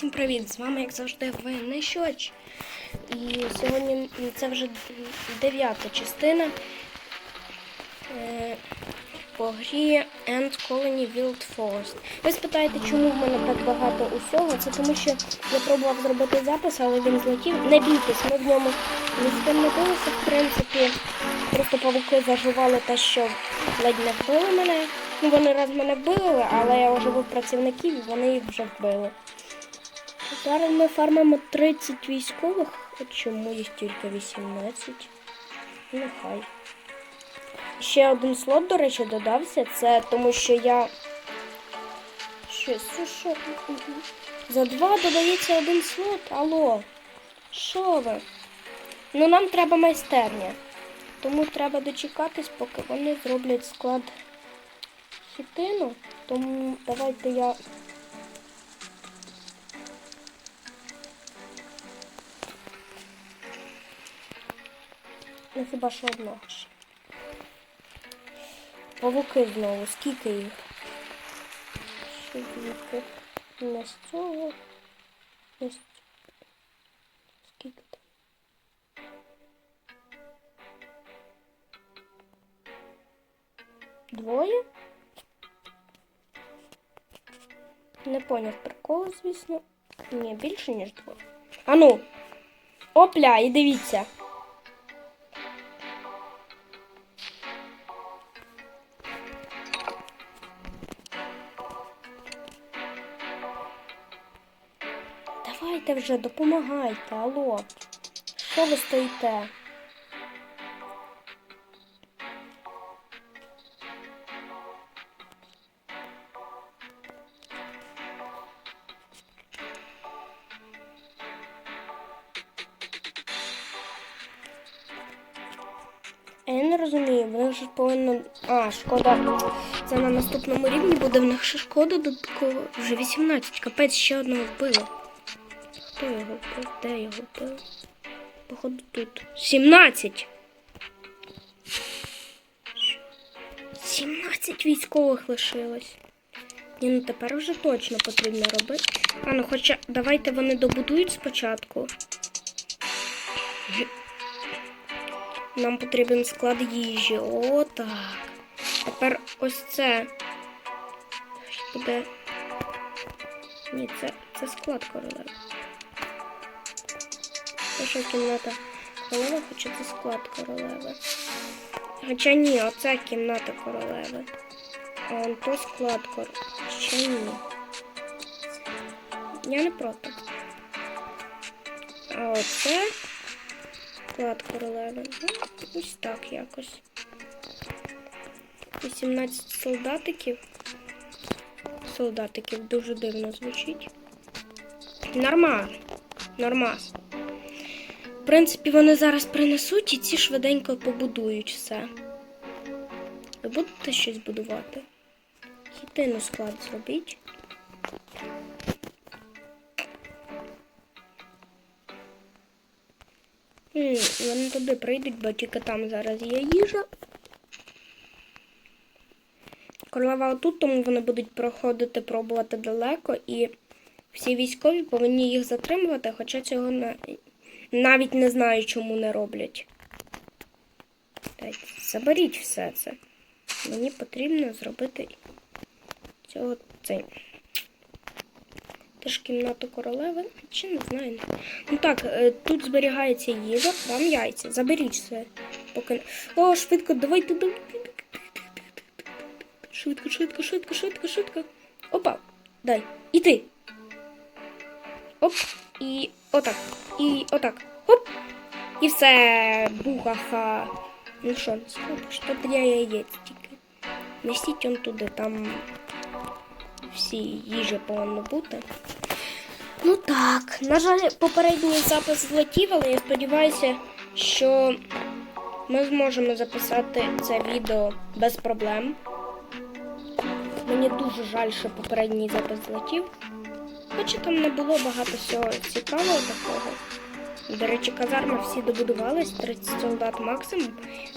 Всім привіт! З вами, як завжди, ви Нещоч. І сьогодні це вже дев'ята частина е, по грі End Colony Wild Forest. Ви спитаєте, чому в мене так багато усього? Це тому, що я пробував зробити запис, але він злетів. Не бійтесь, ми в ньому не билися, в принципі. Просто павуки заживали те, що ледь не вбили мене. Ну, вони раз мене вбили, але я вже був працівників і вони їх вже вбили. Зараз ми фармимо 30 військових. От чому їх тільки 18? Нехай. Ще один слот, до речі, додався. Це тому що я. Що, що? За два додається один слот. Алло. Що ви? Ну нам треба майстерня. Тому треба дочекатись, поки вони зроблять склад хітину. Тому давайте я Ну хіба що одного. Павуки знову, скільки їх? Звідки? Не з цього. Не з... Скільки там? Двоє? Не поняв приколу, звісно. Ні, більше, ніж двоє. Ану! Опля, і дивіться. Давайте вже, допомагайте, алло. Що ви стоїте? Я не розумію, в них же повинно. А, шкода. Це на наступному рівні буде в них ще шкода додаткова. Вже 18. Капець ще одного вбили. Хто його вбив? Де його вбив? Походу тут. 17! 17 військових лишилось. Ні, ну тепер вже точно потрібно робити. А ну хоча давайте вони добудують спочатку. Нам потрібен склад їжі. О, так. Тепер ось це. Буде. Ні, це, це склад королеви. Що кімната королеви, хоча це склад королеви. Хоча ні, оце кімната королеви. А он то склад королеви. Ще ні. Я не проти. А оце склад королеви. Ну, ось так якось. 18 солдатиків. Солдатиків дуже дивно звучить. Нормально. Нормас. В принципі, вони зараз принесуть і ці швиденько побудують все. Ви будете щось будувати? Хітину склад зробіть. М, Вони туди прийдуть, бо тільки там зараз є їжа. Королева отут, тому вони будуть проходити, пробувати далеко, і всі військові повинні їх затримувати, хоча цього на... навіть не знаю, чому не роблять. Заберіть все це. Мені потрібно зробити цього цей. Теж кімнату королеви, чи не знаю. Ну так, е, тут зберігається їжа, вам яйця. Заберіть все. Поки... О, швидко, давай туди. Швидко, швидко, швидко, швидко, швидко. Опа, дай. І ти. Оп. І отак. І отак. І все. Буха-ха. Ну що, що для яєць тільки. Несіть он туди, там всі їжі повинно бути. Ну так, на жаль, попередній запис злетів, але я сподіваюся, що ми зможемо записати це відео без проблем. Мені дуже жаль, що попередній запис злетів. Хоча там не було багато всього цікавого такого. До речі, казарми всі добудувались, 30 солдат максимум.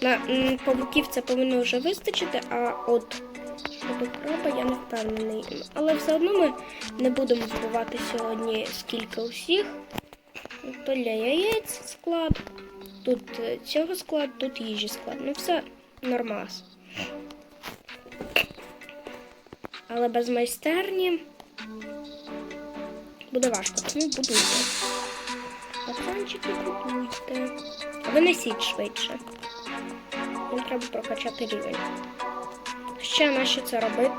На павуків це повинно вже вистачити, а от Щодо краба я не впевнений. Але все одно ми не будемо збивати сьогодні скільки усіх. То для яєць склад, тут е, цього склад, тут їжі склад. Ну все нормас. Але без майстерні буде важко, тому будуйте. Пацанчики будуйте. А ви несіть швидше. Їм треба прокачати рівень. Ще на що це робити?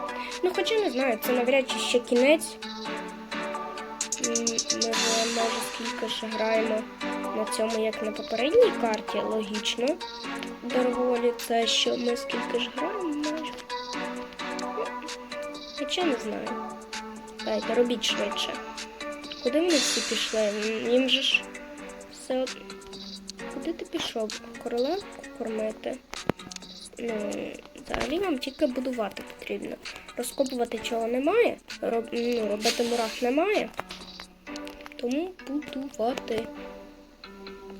Ну, хоча не знаю, це навряд чи ще кінець. Ми вже може скільки ж граємо на цьому, як на попередній карті, логічно. Доволі це що ми скільки ж граємо майже. Ну, Хоча не знаю. Дайте, робіть швидше. Куди вони всі пішли? Їм же ж все. од- Куди ти пішов? Королевку кормити? Ну, взагалі вам тільки будувати потрібно. Розкопувати чого немає, роб, ну, робити мурах немає. Тому будувати.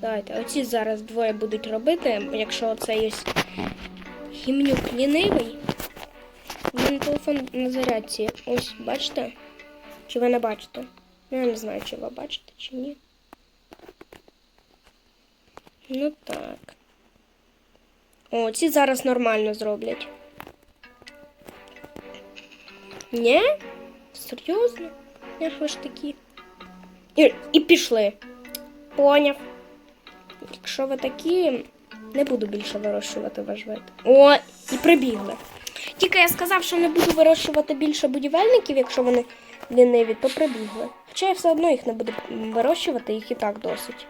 Давайте, оці зараз двоє будуть робити, якщо оцей є гімнюк лінивий. Мене телефон на зарядці. Ось, бачите? Чи ви не бачите? Ну, я не знаю, чи ви бачите, чи ні. Ну так. О, ці зараз нормально зроблять. Ні? Серйозно? Ви ж такі? І, і пішли. Поняв. Якщо ви такі, не буду більше вирощувати ваш вид. О, і прибігли. Тільки я сказав, що не буду вирощувати більше будівельників, якщо вони ліниві, то прибігли. Хоча я все одно їх не буду вирощувати, їх і так досить.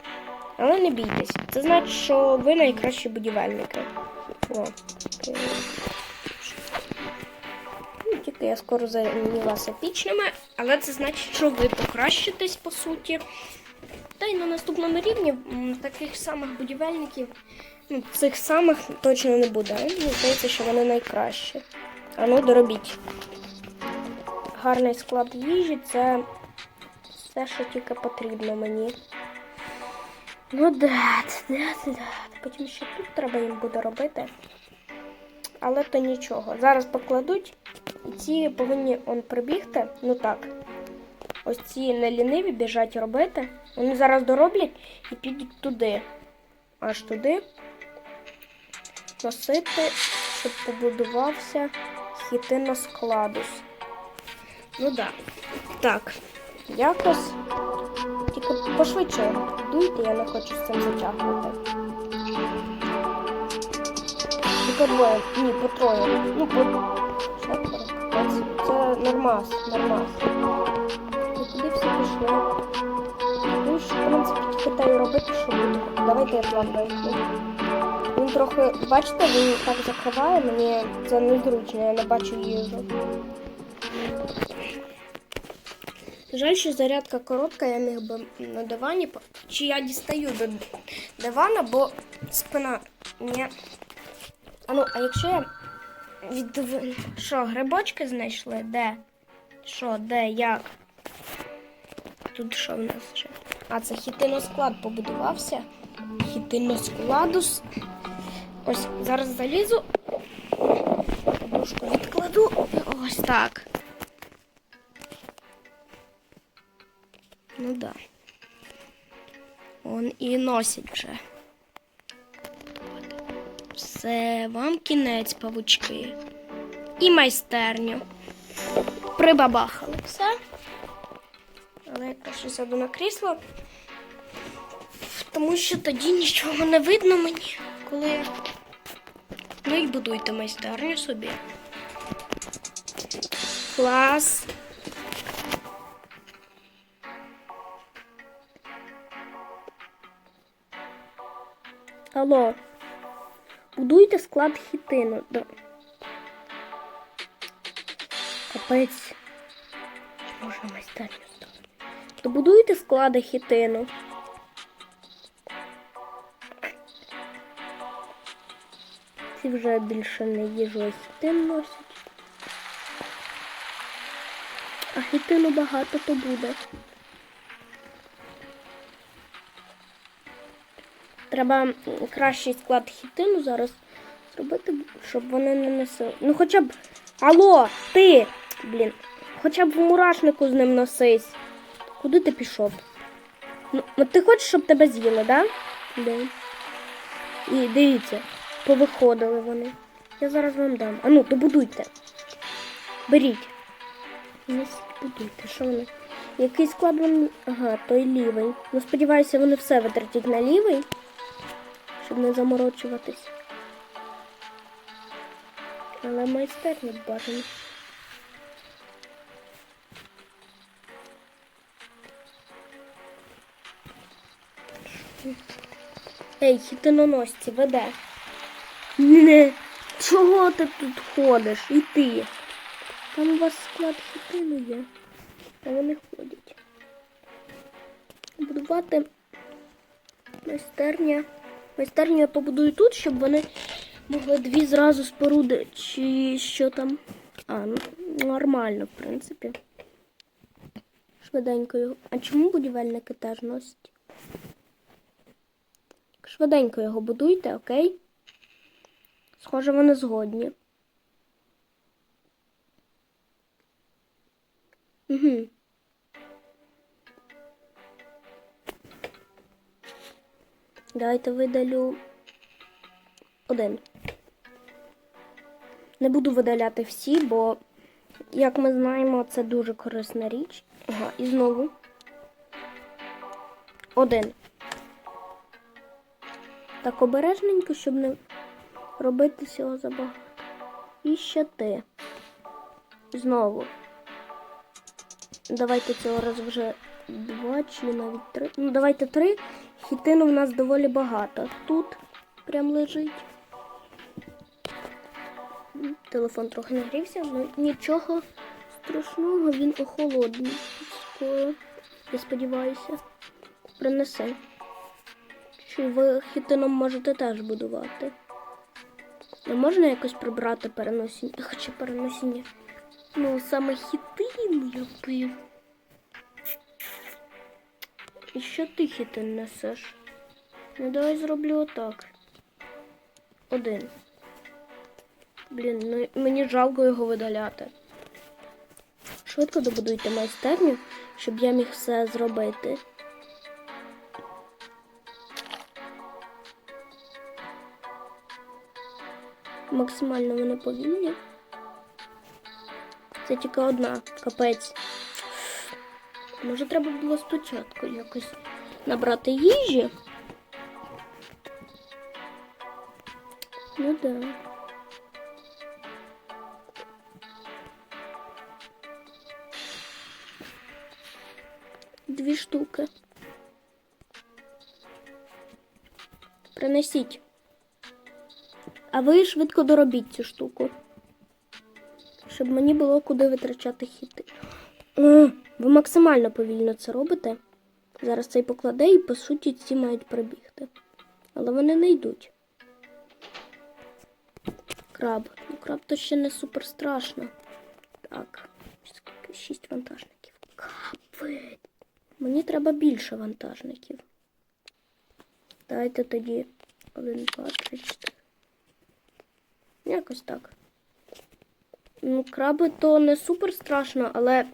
Але не бійтесь. Це значить, що ви найкращі будівельники. О. Ну, Тільки я скоро займілася епічними, але це значить, що ви покращитесь по суті. Та й на наступному рівні таких самих будівельників, ну, цих самих точно не буде. Мені здається, що вони найкращі. А ну, доробіть. Гарний склад їжі це все, що тільки потрібно мені. Ну да, да, да. Потім ще тут треба їм буде робити. Але то нічого. Зараз покладуть. І ці повинні он прибігти. Ну так. Ось ці неліниві біжать робити. Вони зараз дороблять і підуть туди. Аж туди. Носити, щоб побудувався хітиноскладус. Ну да. Так. Якось. Пошвидше дуйте, я не хочу з цим затягувати. Тільки двоє, ні, по троє. Ну, по четверо. Це нормас, нормас. Ну, куди всі пішли? Ну, в принципі, й робити, що буде. Давайте я план вийду. Він трохи, бачите, він так закриває, мені це незручно, я не бачу їжу. Жаль, що зарядка коротка, я міг би на дивані. Чи я дістаю до дивана, бо спина. Ні. А ну, а якщо я від... Що, грибочки знайшли? Де? Що, де, як? Тут що в нас ще? А, це хітиносклад побудувався. Хітиноскладус. Ось зараз залізу. Подушку відкладу. Ось так. Ну да. Он і носить вже. Все, вам кінець, павучки. І майстерню. Прибабахали все. Але я краще сяду на крісло. Тому що тоді нічого не видно мені, коли. Ну і будуйте майстерню собі. Клас. Алло. Будуйте склад хітину. Капець. Можна майстерню ставити. То будуйте склади хітину. Ці вже більше не їжу, а хітин носять. А хітину багато то буде. Треба кращий склад хітину зараз зробити, щоб вони не носили. Ну хоча б Алло, ти! Блін, хоча б в мурашнику з ним носись. Куди ти пішов? Ну, ти хочеш, щоб тебе з'їли, да? Да. І дивіться, повиходили вони. Я зараз вам дам. А ну, добудуйте. Беріть. Не будуйте, що вони? Який склад вони. Ага, той лівий. Ну, сподіваюся, вони все витратять на лівий, щоб не заморочуватись. Але майстерня бажано. Ей, хітиноносці, веде. Не, чого ти тут ходиш? І ти? Там у вас склад хітину є. А вони ходять. Будувати майстерня. Майстерню я побудую тут, щоб вони могли дві зразу споруди. Чи що там. А, ну нормально, в принципі. Швиденько його. А чому будівельники теж носять? Швиденько його будуйте, окей? Схоже, вони згодні. Угу. Давайте видалю один. Не буду видаляти всі, бо, як ми знаємо, це дуже корисна річ. Ага, і знову. Один. Так обережненько, щоб не робити цього забагато. І ще ти. Знову. Давайте цього разу вже два чи навіть три. Ну, давайте три. Хітину в нас доволі багато. Тут прям лежить. Телефон трохи нагрівся, але нічого страшного, він охолодний. Скоро, я сподіваюся, принесе. Чи ви хітином можете теж будувати? Не можна якось прибрати переносіння? Хоча переносіння. Ну, саме хітину я пив. І що ти хітин несеш? Ну давай зроблю отак. Один. Блін, ну мені жалко його видаляти. Швидко добудуйте майстерню, щоб я міг все зробити. Максимально вони повільні. Це тільки одна, капець. Може, треба було спочатку якось набрати їжі. Ну да. Дві штуки. Принесіть. А ви швидко доробіть цю штуку. Щоб мені було куди витрачати хіти. Ви максимально повільно це робите. Зараз цей покладе і по суті ці мають прибігти. Але вони не йдуть. Краб. Ну, краб то ще не супер страшно. Так, скільки? Шість вантажників. Капець. Мені треба більше вантажників. Дайте тоді один, два, три, чотири. Якось так. Ну, краби то не супер страшно, але,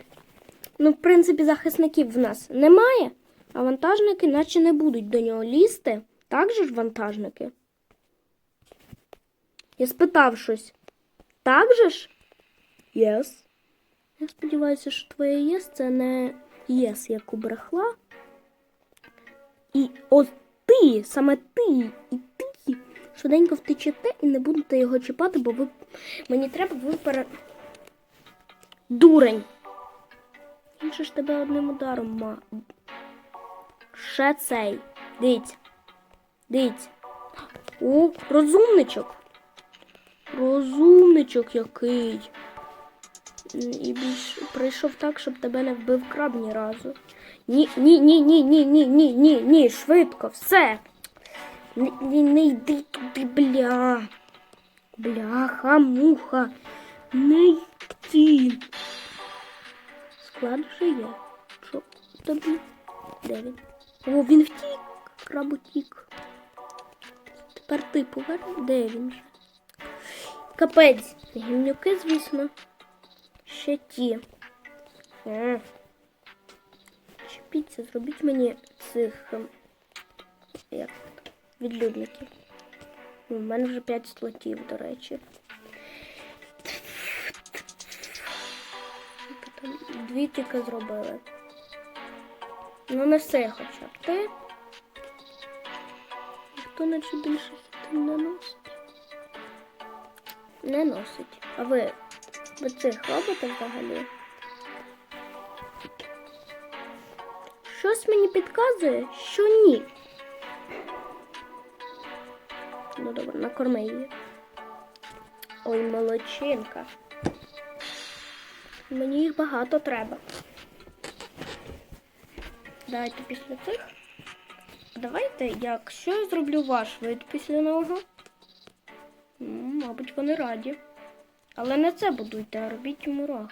ну, в принципі, захисників в нас немає, а вантажники наче не будуть до нього лізти. Так же ж вантажники? Я спитав щось. Так же ж? Yes. Я сподіваюся, що твоє єс це не єс, як у брехла. І от ти, саме ти і ти швиденько втечете і не будете його чіпати, бо ви мені треба ви пере... Дурень. Же ж тебе одним ударом ма. Ще цей. Дивіться. Дивіться. О, розумничок. Розумничок який. І більш прийшов так, щоб тебе не вбив краб ні разу. Ні, ні, ні, ні, ні, ні, ні, ні, ні, швидко, все. Не, не, не йди туди, бля. Бляха, муха. Не йди. Склад вже є. Що тобі? Де він? О, він втік. Краб утік. Тепер ти поверни. Де він же? Капець. Гімнюки, звісно. Ще ті. М. Чіпіться, зробіть мені цих ем, як відлюдників. У мене вже 5 слотів, до речі. Дві тільки зробили. Ну, не все хоча б. Ти? Ніхто наче більше хітин не носить. Не носить. А ви, ви цих робите взагалі? Щось мені підказує, що ні. Ну добре, накорми її. Ой, молодчинка. Мені їх багато треба. Давайте після цих. Давайте, якщо я зроблю ваш вид після нього. Мабуть, вони раді. Але не це будуйте, а робіть мурах.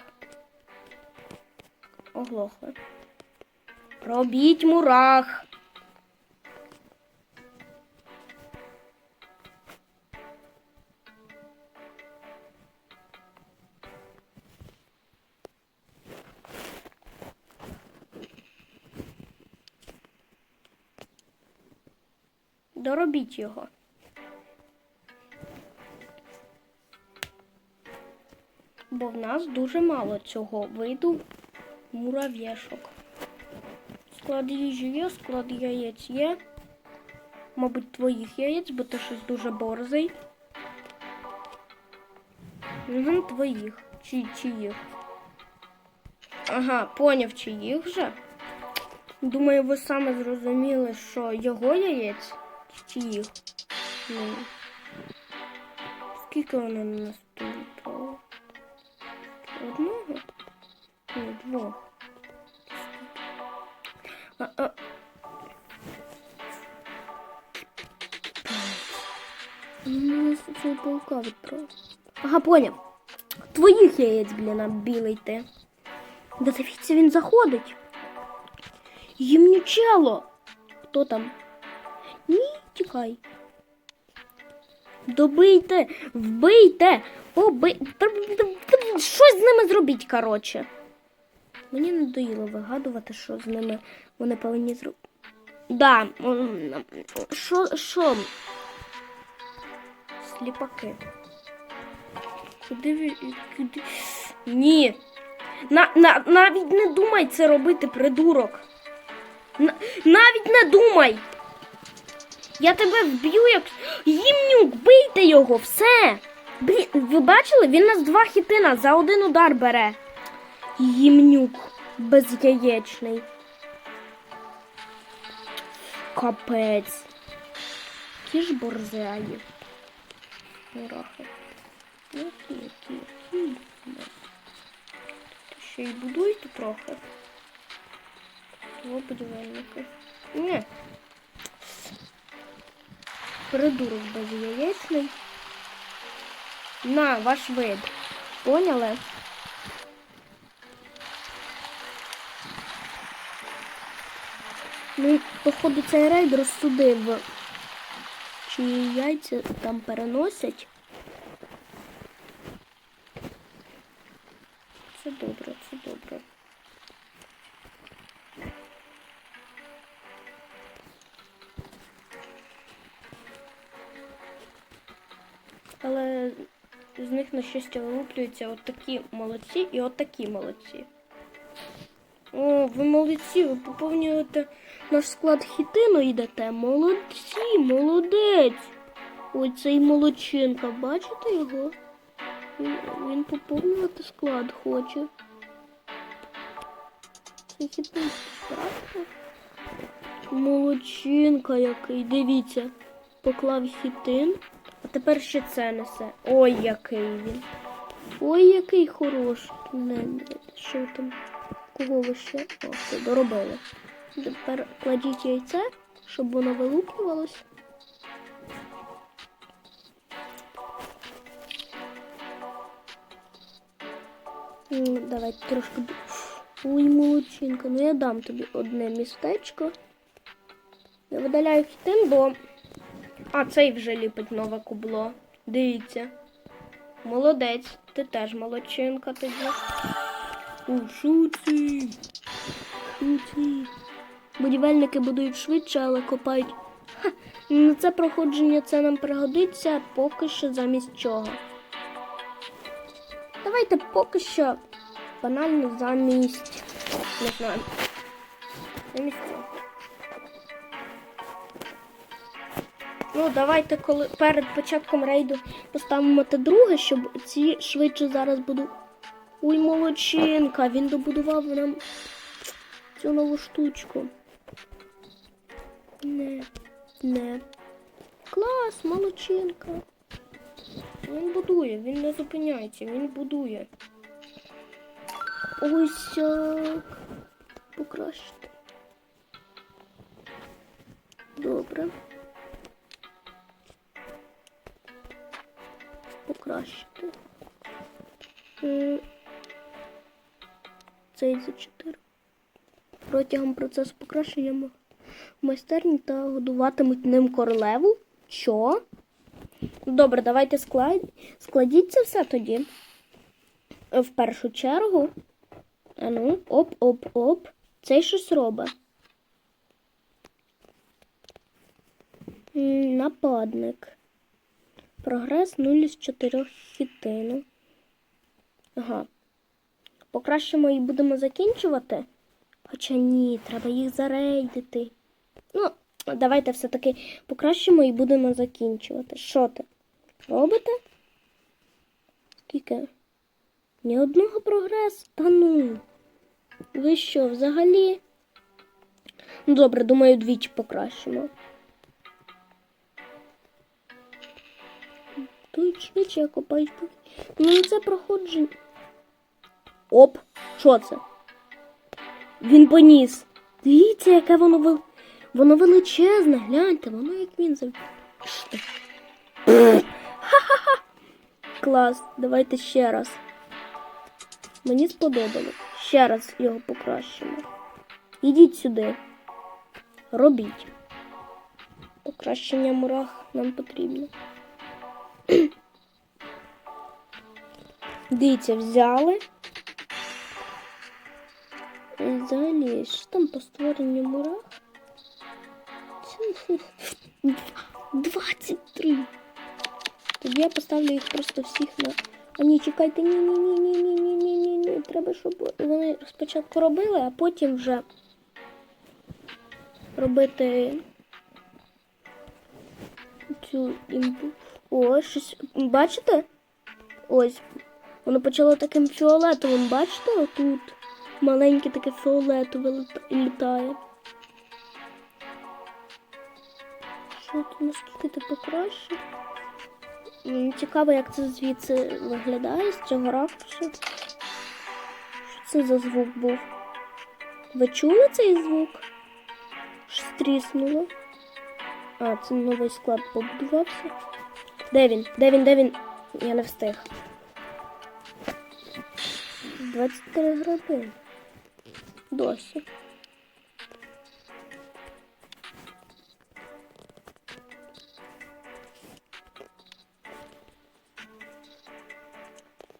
Оглохли. Робіть мурах. Доробіть його. Бо в нас дуже мало цього виду мурав'єшок. Склад їжі є, склад яєць є. Мабуть, твоїх яєць, бо ти щось дуже борзий. Угу, твоїх. Чи чиїх? Ага, поняв, чиїх вже. Думаю, ви саме зрозуміли, що його яєць чиїх. Ну. Скільки воно на нас тут? Одного? Ні, двох. А, а. Ну, цього паука відправив. Ага, поняв. Твоїх яєць, блін, а білий ти. Да дивіться, він заходить. Гімнючело. Хто там? Ні, тікай. Добийте, вбийте, побий... Щось з ними зробіть, коротше. Мені надоїло вигадувати, що з ними вони повинні зробити. Да, що, що? Сліпаки. Куди ви. Куди? Ні. На, на, навіть не думай це робити, придурок. На, навіть не думай. Я тебе вб'ю, як. Гімнюк, бийте його, все. Блін, ви бачили? Він нас два хітина за один удар бере. Гімнюк безяєчний. Капець. Які ж борзеї. Ще й будуйте трохи. Ні. Придурок безяєчний. На, ваш вид. Поняли? Ну, походу, цей рейд розсудив, чиї яйця там переносять. На щастя вилуплюються от такі молодці і от такі молодці. О, ви молодці, ви поповнюєте наш склад хітину йдете. Молодці, молодець. Ой, цей молодчинка, бачите його? Він, він поповнювати склад хоче. Це хітин, правда? Молодчинка який, дивіться. Поклав хітин, а тепер ще це несе. Ой, який він. Ой, який хороший. Не, не, що там? Кого ви ще? О, все, доробили. Тепер кладіть яйце, щоб воно вилуплювалось. М, Давай трошки. Ой, молодчинка, ну я дам тобі одне містечко. Я видаляю хітин, бо. А, цей вже ліпить нове кубло. Дивіться. Молодець, ти теж молодчинка тоді. У шуці. Шуці. Будівельники будують швидше, але копають. Ха, на це проходження це нам пригодиться поки що замість чого. Давайте поки що банально замість. Не знаю. Замість Ну, давайте, коли перед початком рейду поставимо те друге, щоб ці швидше зараз будуть. Ой, молодчинка, він добудував нам цю нову штучку. Не, не. Клас, молодчинка. Він будує, він не зупиняється, він будує. Ось так. Покращити. Добре. Покращити. Цей за 4. Протягом процесу покращення майстерні та годуватимуть ним королеву. Що? Ну, Добре, давайте склад... складіть це все тоді. Е, В першу чергу. А ну, оп-оп-оп. Цей щось робить. Нападник. Прогрес 0 з 4 хітину. Ага. Покращимо і будемо закінчувати. Хоча ні, треба їх зарейдити. Ну, давайте все-таки покращимо і будемо закінчувати. Що ти? Робите? Скільки? Ні одного прогресу? Та ну. Ви що, взагалі? Ну, добре, думаю, двічі покращимо. Тут швидше копають. Ну, це проходження. Оп, що це? Він поніс. Дивіться, яке воно вел... Воно величезне, гляньте, воно як він зав... Ха-ха-ха. Клас, давайте ще раз. Мені сподобалось. Ще раз його покращимо. Ідіть сюди. Робіть. Покращення мурах нам потрібно. Дивіться, взяли. І взагалі, що там по створенню мурах? 23. Тоді я поставлю їх просто всіх на... А ні, чекайте, ні-ні-ні-ні-ні-ні-ні-ні. Треба, щоб вони спочатку робили, а потім вже робити цю імпу. О, щось. Бачите? Ось. Воно почало таким фіолетовим, бачите, отут? Маленьке таке фіолетове літає. Що тут наскільки ти покраще? Цікаво, як це звідси виглядає з цього ракурсу. Що це за звук був? Ви чули цей звук? Щось тріснуло. А, це новий склад побудувався. Де він? Де він? Де він? Я не встиг. 23 гради. Досі.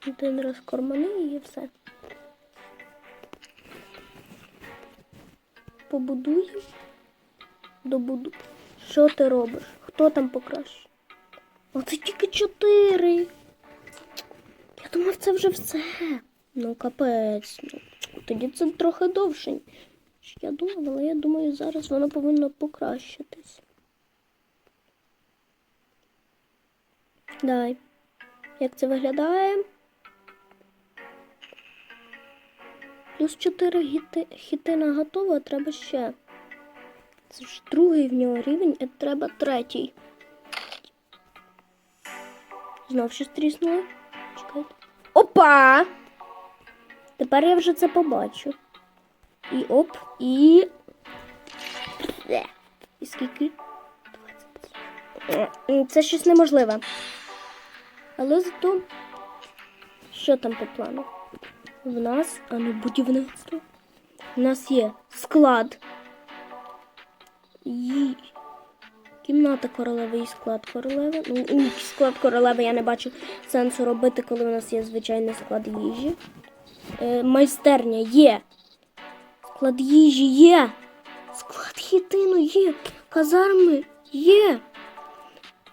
Один раз кормани і все. Побудуємо. Добуду. Що ти робиш? Хто там покраще? Оце тільки чотири. Я думав, це вже все. Ну, капець. Ну, тоді це трохи довше. Я думав, але я думаю, зараз воно повинно покращитись. Давай. Як це виглядає? Плюс 4 гіти, хітина готова, треба ще. Це ж другий в нього рівень, а треба третій. Знов щось тріснуло. Чекайте. Опа! Тепер я вже це побачу. І оп, і. І скільки? 23. Це щось неможливе. Але зато. Що там по плану? В нас, а ну, будівництво. У нас є склад. І Кімната королеви і склад королеви. Ну, склад королеви я не бачу сенсу робити, коли у нас є звичайний склад їжі. Е, майстерня є. Склад їжі є. Склад хітину є. Казарми є.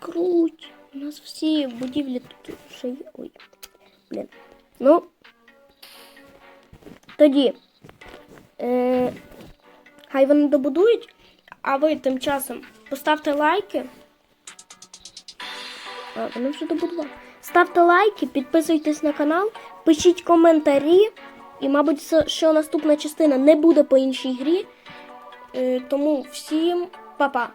Круть. У нас всі будівлі тут ще є. Ой. Блін. Ну. Тоді. Е, хай вони добудують, а ви тим часом поставте лайки. А, вони вже добудували. Ставте лайки, підписуйтесь на канал, пишіть коментарі. І, мабуть, що наступна частина не буде по іншій грі. Е, тому всім па-па!